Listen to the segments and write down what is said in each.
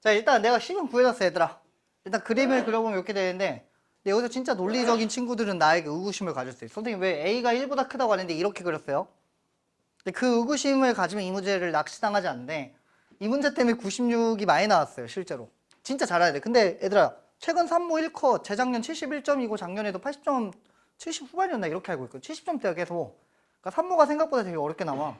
자 일단 내가 식은 구해놨어 얘들아. 일단 그림을 그려보면 이렇게 되는데 근데 여기서 진짜 논리적인 친구들은 나에게 의구심을 가질 수 있어. 선생님 왜 A가 1보다 크다고 하는데 이렇게 그렸어요? 근데 그 의구심을 가지면 이 문제를 낚시당하지 않는데 이 문제 때문에 96이 많이 나왔어요 실제로. 진짜 잘해야 돼. 근데 얘들아 최근 3모 1컷 재작년 71점이고 작년에도 80점 70 후반이었나? 이렇게 알고 있고 70점대가 계속. 그러니까 3모가 생각보다 되게 어렵게 나와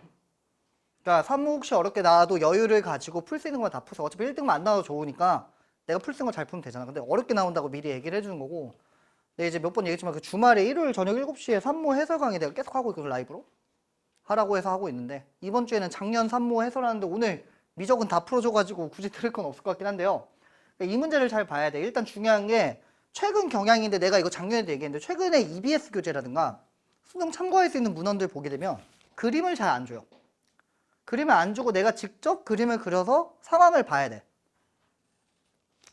그러니까 3모 혹시 어렵게 나와도 여유를 가지고 풀 수 있는 걸다 푸세요. 어차피 1등만 안 나와도 좋으니까 내가 풀 수 있는 걸잘 풀면 되잖아. 근데 어렵게 나온다고 미리 얘기를 해주는 거고 내가 이제 몇 번 얘기했지만 그 주말에 일요일 저녁 7시에 3모 해설 강의 내가 계속 하고 있거든 라이브로 하라고 해서 하고 있는데 이번 주에는 작년 3모 해설하는데 오늘 미적은 다 풀어줘가지고 굳이 들을 건 없을 것 같긴 한데요. 그러니까 이 문제를 잘 봐야 돼. 일단 중요한 게 최근 경향인데 내가 이거 작년에도 얘기했는데 최근에 EBS 교재라든가 수능 참고할 수 있는 문헌들 보게 되면 그림을 잘 안 줘요. 그림을 안 주고 내가 직접 그림을 그려서 상황을 봐야 돼.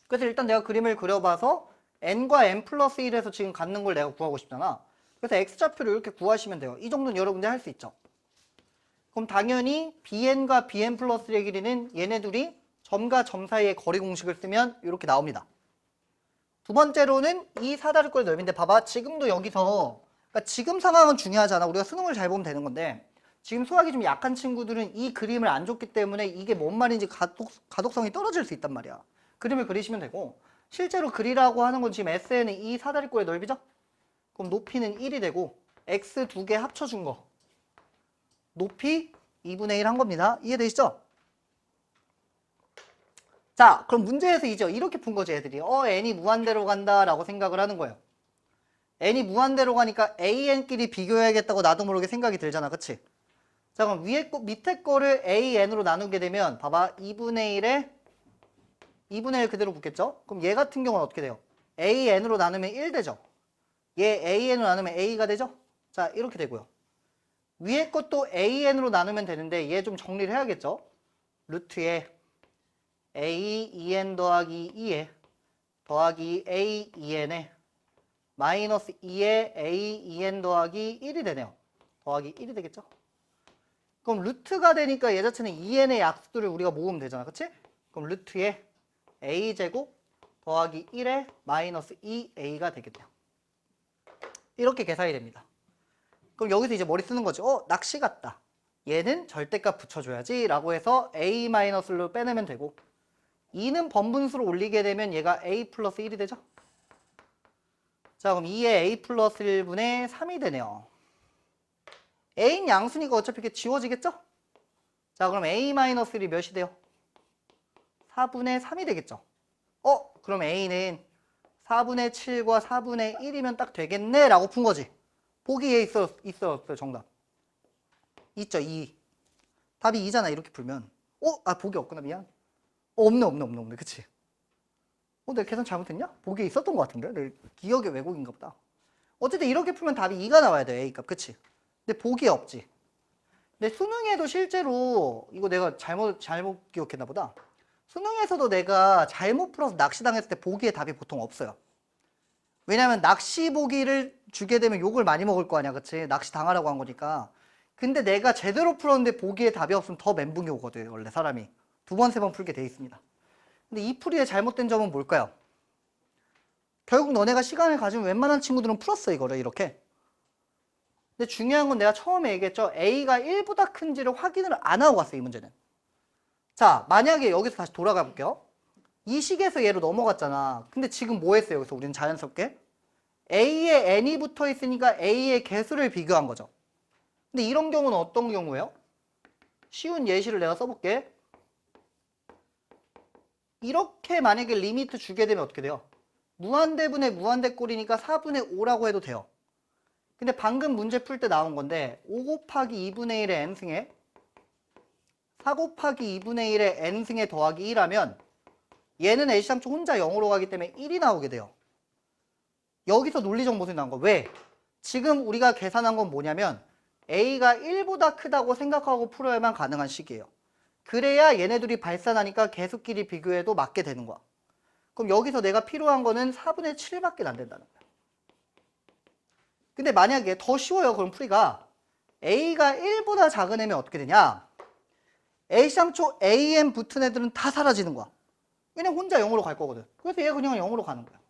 그래서 일단 내가 그림을 그려봐서 n과 n 플러스 1에서 지금 갖는 걸 내가 구하고 싶잖아. 그래서 x좌표를 이렇게 구하시면 돼요. 이 정도는 여러분들 할수 있죠. 그럼 당연히 bn과 bn 플러스 1의 길이는 얘네 둘이 점과 점 사이의 거리 공식을 쓰면 이렇게 나옵니다. 두 번째로는 이 사다리꼴 넓이인데 봐봐 지금도 여기서 그러니까 지금 상황은 중요하잖아. 우리가 수능을 잘 보면 되는 건데 지금 수학이 좀 약한 친구들은 이 그림을 안 줬기 때문에 이게 뭔 말인지 가독, 가독성이 떨어질 수 있단 말이야. 그림을 그리시면 되고 실제로 그리라고 하는 건 지금 SN은 이 사다리꼴의 넓이죠? 그럼 높이는 1이 되고 x 두 개 합쳐준 거 높이 2분의 1 한 겁니다. 이해되시죠? 자, 그럼 문제에서 이제 이렇게 푼 거지 애들이. 어, n이 무한대로 간다 라고 생각을 하는 거예요. n이 무한대로 가니까 an끼리 비교해야겠다고 나도 모르게 생각이 들잖아. 그치? 자, 그럼 위에 거, 밑에 거를 an으로 나누게 되면 봐봐. 2분의 1에 2분의 1 그대로 붙겠죠? 그럼 얘 같은 경우는 어떻게 돼요? an으로 나누면 1 되죠? 얘 an으로 나누면 a가 되죠? 자, 이렇게 되고요. 위에 것도 an으로 나누면 되는데 얘 좀 정리를 해야겠죠? 루트에 a 2n 더하기 2에 더하기 a 2n에 마이너스 2에 a 2n 더하기 1이 되네요. 더하기 1이 되겠죠? 그럼 루트가 되니까 얘 자체는 2n의 약수들을 우리가 모으면 되잖아. 그치? 그럼 루트에 a제곱 더하기 1에 마이너스 2a가 되겠네요. 이렇게 계산이 됩니다. 그럼 여기서 이제 머리 쓰는 거지. 어, 낚시 같다. 얘는 절대값 붙여줘야지 라고 해서 a 마이너스로 빼내면 되고 2는 번분수로 올리게 되면 얘가 a 플러스 1이 되죠? 자 그럼 2에 a 플러스 1분의 3이 되네요. A는 양수니까 어차피 이렇게 지워지겠죠? 자 그럼 a 마이너스 1이 몇이 돼요? 4분의 3이 되겠죠? 어? 그럼 a는 4분의 7과 4분의 1이면 딱 되겠네 라고 푼 거지. 보기에 있어, 있었어요 정답. 있죠 2. 답이 2잖아 이렇게 풀면. 어? 아 보기 없구나 미안. 어, 없네 없네 없네 없네 그치? 어 내가 계산 잘못했냐? 보기에 있었던 것 같은데? 내 기억의 왜곡인가 보다. 어쨌든 이렇게 풀면 답이 2가 나와야 돼 A값 그치? 근데 보기에 없지. 근데 수능에도 실제로 이거 내가 잘못 잘못 기억했나 보다. 수능에서도 내가 잘못 풀어서 낚시당했을 때 보기에 답이 보통 없어요. 왜냐면 낚시 보기를 주게 되면 욕을 많이 먹을 거 아니야, 그치? 낚시 당하라고 한 거니까. 근데 내가 제대로 풀었는데 보기에 답이 없으면 더 멘붕이 오거든, 원래 사람이. 두 번, 세 번 풀게 돼 있습니다. 근데 이 풀이의 잘못된 점은 뭘까요? 결국 너네가 시간을 가지면 웬만한 친구들은 풀었어, 이거를, 이렇게. 근데 중요한 건 내가 처음에 얘기했죠. A가 1보다 큰지를 확인을 안 하고 갔어요, 이 문제는. 자, 만약에 여기서 다시 돌아가 볼게요. 이 식에서 얘로 넘어갔잖아. 근데 지금 뭐 했어요? 여기서 우리는 자연스럽게? A에 n이 붙어 있으니까 A의 개수를 비교한 거죠. 근데 이런 경우는 어떤 경우예요? 쉬운 예시를 내가 써볼게. 이렇게 만약에 리미트 주게 되면 어떻게 돼요? 무한대분의 무한대꼴이니까 4분의 5라고 해도 돼요. 근데 방금 문제 풀 때 나온 건데 5 곱하기 2분의 1의 n승에 4 곱하기 2분의 1의 n승에 더하기 1하면 얘는 A시장초 혼자 0으로 가기 때문에 1이 나오게 돼요. 여기서 논리적 모순이 나온 거. 왜? 지금 우리가 계산한 건 뭐냐면 A가 1보다 크다고 생각하고 풀어야만 가능한 식이에요. 그래야 얘네들이 발산하니까 계수끼리 비교해도 맞게 되는 거야. 그럼 여기서 내가 필요한 거는 4분의 7밖에 안 된다는 거야. 근데 만약에 더 쉬워요. 그럼 풀이가 A가 1보다 작은 애면 어떻게 되냐? A쌍초 AM 붙은 애들은 다 사라지는 거야. 왜냐면 혼자 0으로 갈 거거든. 그래서 얘가 그냥 0으로 가는 거야.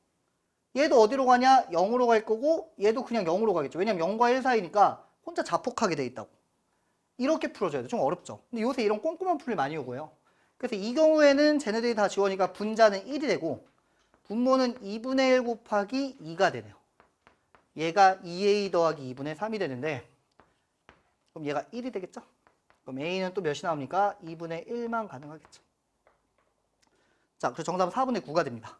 얘도 어디로 가냐? 0으로 갈 거고 얘도 그냥 0으로 가겠죠. 왜냐면 0과 1 사이니까 혼자 자폭하게 돼 있다고. 이렇게 풀어줘야 돼. 좀 어렵죠. 근데 요새 이런 꼼꼼한 풀이 많이 오고요. 그래서 이 경우에는 쟤네들이 다 지원이니까 분자는 1이 되고 분모는 2분의 1 곱하기 2가 되네요. 얘가 2a 더하기 2분의 3이 되는데 그럼 얘가 1이 되겠죠? 그럼 a는 또 몇이 나옵니까? 2분의 1만 가능하겠죠. 자, 그래서 정답은 4분의 9가 됩니다.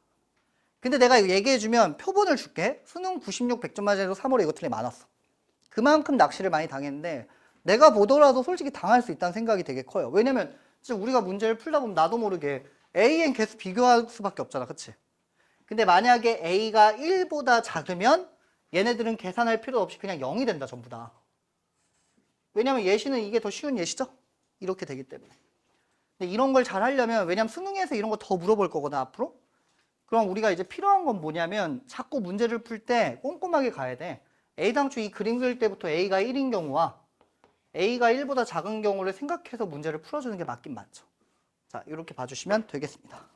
근데 내가 얘기해주면 표본을 줄게. 수능 96 100점 맞아도 3월에 이거 틀이 많았어. 그만큼 낚시를 많이 당했는데 내가 보더라도 솔직히 당할 수 있다는 생각이 되게 커요. 왜냐면 진짜 우리가 문제를 풀다 보면 나도 모르게 AN 계속 비교할 수밖에 없잖아. 그치? 근데 만약에 A가 1보다 작으면 얘네들은 계산할 필요 없이 그냥 0이 된다. 전부 다. 왜냐면 예시는 이게 더 쉬운 예시죠? 이렇게 되기 때문에. 근데 이런 걸 잘 하려면 왜냐면 수능에서 이런 거 더 물어볼 거거든 앞으로. 그럼 우리가 이제 필요한 건 뭐냐면 자꾸 문제를 풀 때 꼼꼼하게 가야 돼. A당초 이 그림 그릴 때부터 A가 1인 경우와 A가 1보다 작은 경우를 생각해서 문제를 풀어주는 게 맞긴 맞죠. 자, 이렇게 봐주시면 되겠습니다.